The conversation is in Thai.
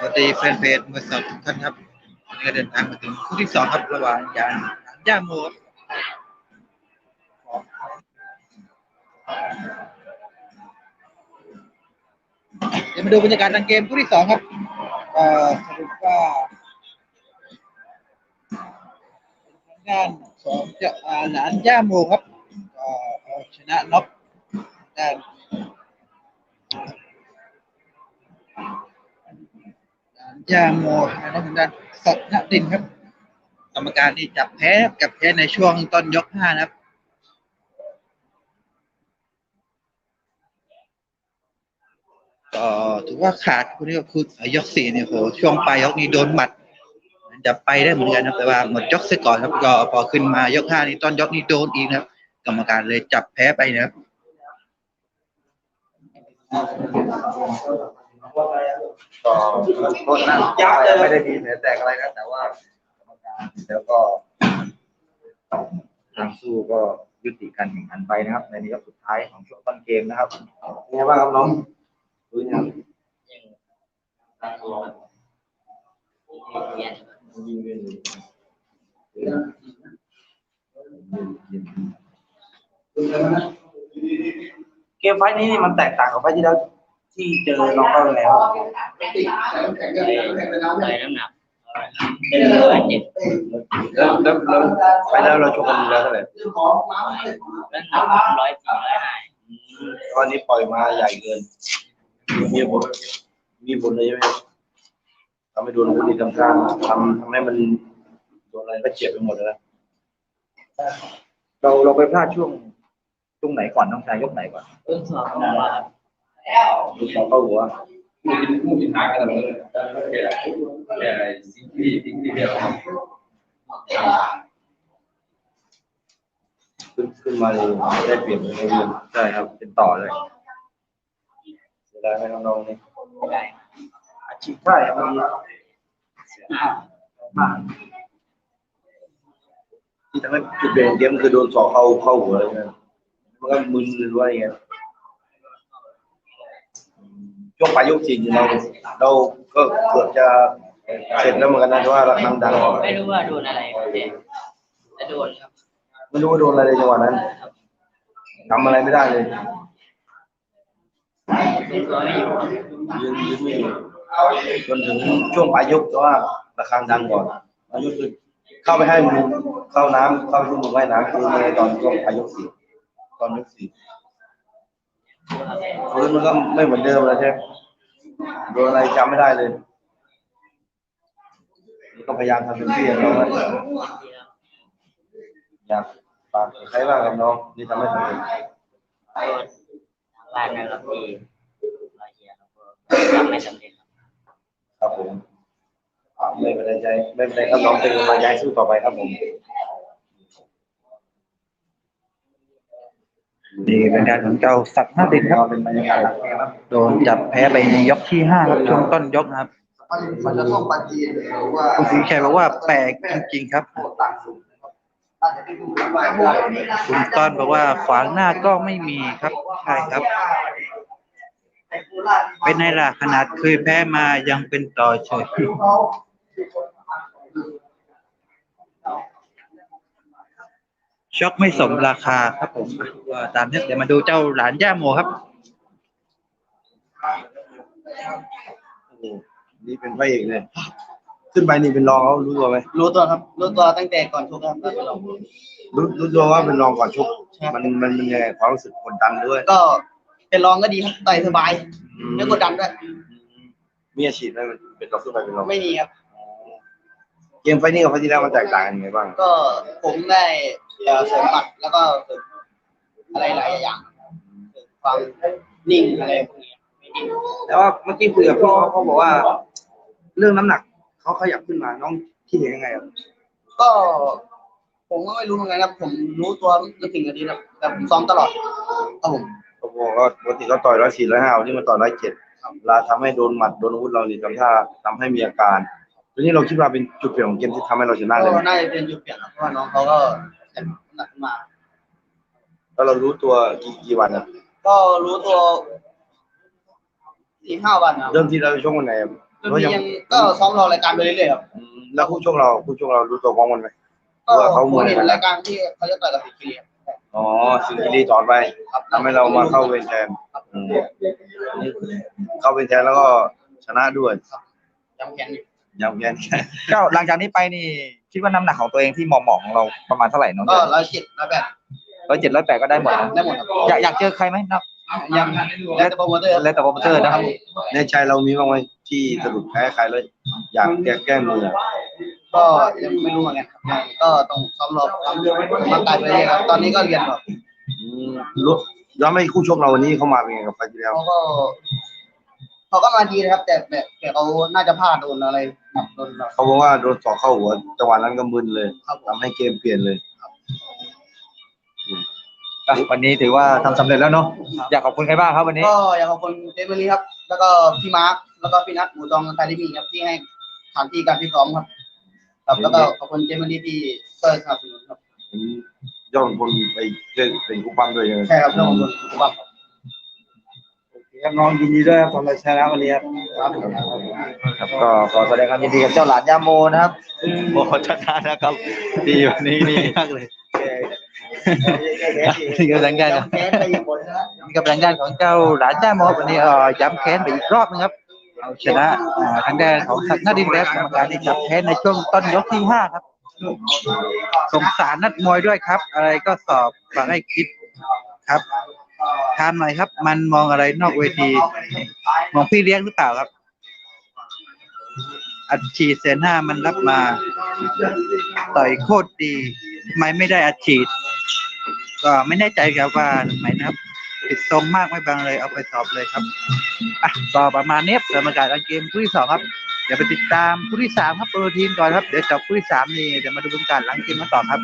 สวัสดีแฟนเพจมวยสดทุกท่านครับวันนี้ก็เดินทางมาถึงคู่ที่สองครับระหว่างยานย่าโมครับเดี๋ยวมาดูบรรยากาศทางเกมคู่ที่สองครับก็สรุปว่าทางด้านของเจ้าอ่าหลานย่าโมครับก็เอาชนะน็อกด้าน ยาโมนะครับทางด้านสัตนดินครับ กรรมการที่จับแพ้กับแพ้ในช่วงต้นยกห้านะครับก็ถือว่าขาดคนนี้ก็คือยกสี่เนี่ยโหช่วงปลายยกนี้โดนหมัดจะไปได้เหมือนกันนะแต่ว่าหมดยกเสียก่อนครับก็พอขึ้นมายกห้านี่ต้นยกนี้โดนอีกนะครับ กรรมการเลยจับแพ้ไปนะครับ ก็โทษนะไม่ได้มีแผลแตกอะไรนะแต่ว่ากรรมการแล้วก็ทางสู้ก็ยุติการแข่งขันไปนะครับ ในยกสุดท้ายของช่วงต้นเกมนะครับเป็นไงบ้างครับน้องดูเนี่ยยิงเวียนเกมไฟล์นี้นี่มันแตกต่างกับไฟล์ที่แล้ว ที่เจอน้องเขาแล้วใส่น้ำหนักเป็นร้อยเจ็ดแล้วแล้วแล้วไปแล้วเราชกกันแล้วเท่าไหร่แล้วหนักร้อยสี่ร้อยห้าตอนนี้ปล่อยมาใหญ่เกิน มีผลมีผลเลยใช่ไหมทำให้โดนคนที่ทำการทำทำให้มันโดนอะไรก็เจ็บไปหมดเลยนะเราเราไปพลาดช่วงช่วงไหนก่อนน้องชายยกไหนก่อนต้นสอบของเราดูสองเข้าหัวผู้ที่ท้ายกันเลยแต่สิ่งที่สิ่งที่เดียวขึ้นขึ้นมาเลยได้เปรียบเลยในเรื่องใช่ครับ เป็นต่อเลยเสียดายไหมน้องๆนี่อาชีพใช่ครับที่ทำให้จุดเด่นเกมคือโดนสอกเข้าเข้าหัวเลยนะมันก็มึนหรือว่าอย่างเงี้ย ช่วงปลายยกสี่เราเราก็เกือบจะเสร็จแล้วเหมือนกันนะแต่ว่าเราทำดังไม่รู้ว่าโดนอะไรแต่แต่โดนครับไม่รู้ว่าโดนอะไรในจังหวะนั้นทำอะไรไม่ได้เลยเป็นร้อยอยู่ยืนยืนไม่อยู่จนถึงช่วงปลายยกแต่ว่าระฆังดังก่อนปลายยกคือเข้าไปให้มุมเข้าน้ำเข้าที่มุมว่ายน้ำคือในตอนช่วงปลายยกสี่ตอนยกสี่ พื้นมันก็ไม่เหมือนเดิมแล้วใช่ไหมโดนอะไรจำไม่ได้เลยนี่ก็พยายามทำเป็นที่ของน้องนะอยากฝากถึงใครบ้างกับน้องนี่ทำให้สำเร็จโดนบ้านนะครับที่ร้อยเชียร์แล้วก็ทำไม่สำเร็จครับครับผมอ่าไม่เป็นไรใจไม่เป็นไรครับน้องเป็นกำลังใจสู้ต่อไปครับผม นี่เป็นการของเจ้าสัตว์หน้าดินครับเป็นบรรยากาศหลังเกมครับโดนจับแพ้ไปในยกที่ห้าครับช่วงต้นยกนะครับมันจะต้องปฏิหรือว่าคุณศรีชัยบอกว่าแปลกจริงๆครับต่างสูงนะครับอาจจะได้ดูว่าคุณต้อนบอกว่าขวางหน้าก็ไม่มีครับใช่ครับ เป็นไงล่ะขนาดเคยแพ้มายังเป็นต่อเฉย ช็อกไม่สมราคาครับผมก็ตามนี้เดี๋ยวมาดูเจ้าหลานย่าโมครับโอ้โหนี่เป็นพระเอกเลยขึ้นไปนี่เป็นรองเขารู้ตัวไหมรู้ตัวครับ รู้ตัวตั้งแต่ก่อนชกครับแล้วก็ลองรู้รู้ตัวว่าเป็นรองก่อนชกมันมันมันยังไงความรู้สึกกดดันด้วย ก็เป็นรองก็ดีครับต่อยสบายอืมไม่กดดันด้วยมีอาชีพไหมมันเป็นรองขึ้นไปเป็นรองไม่มีครับ เกมไฟล์นี้กับไฟล์ที่แล้วมันแตกต่างกันยังไงบ้าง ก็ผมได้ เอ่อเสริมหมัดแล้วก็เสริมอะไรหลายอย่างเสริมความนิ่งอะไรพวกนี้ไม่นิ่งแต่ว่าเมื่อกี้คุยกับพี่เขาเขาบอกว่า เรื่องน้ำหนักเขาขยับขึ้นมาน้องคิดเห็นยังไงครับก็ ผมก็ไม่รู้เหมือนกันครับผมรู้ตัวไม่ถึงนาทีครับแต่ผมซ้อมตลอดครับผมเขาบอกว่าปกติเขาต่อยร้อยสี่ร้อยห้าที่มาต่อยร้อยเจ็ดเวลาทำให้โดนหมัดโดนอาวุธเรานี่ทำท่าทำให้มีอาการทีนี้เราคิดว่าเป็นจุดเปลี่ยนของเกมที่ทำให้เราชนะเลยก็ไหมน่าจะเป็นจุดเปลี่ยนครับเพราะว่าน้องเขาก็ เจ็บหนักขึ้นมาแล้วเรารู้ตัวกี่กี่วันครับก็รู้ตัวสี่ห้าวันครับเริ่มที่เราไปชกวันไหนครับรุ่นนี้ยังก็ซ้อมรอรายการไปเรื่อยๆครับอืมแล้วคู่ชกเราคู่ชกเรารู้ตัวพร้อมกันไหม ก็ว่าเขามวยเห็นรายการที่เขาจะต่อยกับสิงห์บุรีครับอ๋อสิ่งที่ดีต่อไปครับทำให้เรามาเข้าเวรแทนอืมเข้าเวรแทนแล้วก็ชนะด้วย จำแขนอยู่ ยังแพ้เจ้าหลังจากนี้ไปนี่ คิดว่าน้ำหนักของตัวเองที่เหมาะๆของเราประมาณเท่าไหร่น้องก็ร้อยเจ็ดร้อยแปดร้อยเจ็ดร้อยแปดก็ได้หมดนะได้หมดครับอยากอยากเจอใครไหมนะยังแล้วแต่โปรโมเตอร์ครับแล้วแต่โปรโมเตอร์นะครับในใจเรามีบ้างไหมที่สะดุดแพ้ใครแล้วอยากแก้แก้มืออะก็ยังไม่รู้เหมือนกันครับยังก็ต้องซ้อมรอซ้อมร่างกายไปเรื่อยๆครับ ตอนนี้ก็เรียนแบบอืมรู้แล้วไม่คู่ชกเราวันนี้เขามาเป็นไงกับไฟล์ที่แล้วเขาก็ เขาก็มาดีนะครับ แต่แต่แต่เขาน่าจะพลาดโดนอะไรหนักโดนแบบเขาบอกว่าโดนสอกเข้าหัวจังหวะนั้นก็มึนเลยครับผม ทำให้เกมเปลี่ยนเลย อะวันนี้ถือว่าทำสำเร็จแล้วเนาะอยากขอบคุณใครบ้างครับวันนี้ ก็อยากขอบคุณเจมส์ลีครับ แล้วก็พี่มาร์ค แล้วก็พี่นัทหมูตองไทยดิมีครับที่ให้สถานที่การพิซ้อมครับ ครับ แล้วก็ขอบคุณเจมส์ลีที่ช่วยสนับสนุนครับ ผมยอดคนไปเล่นเป็นคู่ปั้มด้วยยังไงใช่ครับแล้วขอบคุณทุกคนค รับน้องยินดีด้วยครับสำหรับชนะวันนี้ครับครับก็ขอแสดงความยินดีกับเจ้าหลานยาโมนะครับโมชนะนะครับดีวันนี้นี่มากเลยนี่กำลังใจนะแพ้ไปอีกคนนะนี่กำลังด้านของเจ้าหลานจ้าโมวันนี้เอ่อย้ำแค้นไปอีกรอบนึงครับเอาชนะอ่าทางด้านของสักนาดินแดกกรรมการที่จับแค้นในช่วงต้นยกที่ห้าครับสงสารนัดมวยด้วยครับ อะไรก็สอบฟังให้คิดครับ ทานหน่อยครับ มันมองอะไรนอกเวที มองพี่เลี้ยงหรือเปล่าครับ อัดฉีดเซนห้ามันรับมา ต่อยโคตรดีทำไมไม่ได้อัดฉีด ก็ไม่แน่ใจครับว่าทำไมนะครับติดทรงมากไม่บางเลยเอาไปสอบเลยครับอะก็ประมาณนี้สมการการเกมคู่ที่สองครับเดี๋ยวไปติดตามคู่ที่สามครับโปรทีมก่อนครับ เดี๋ยวจบคู่ที่สามนี่เดี๋ยวมาดูบรรยากาศหลังเกมกันต่อครับ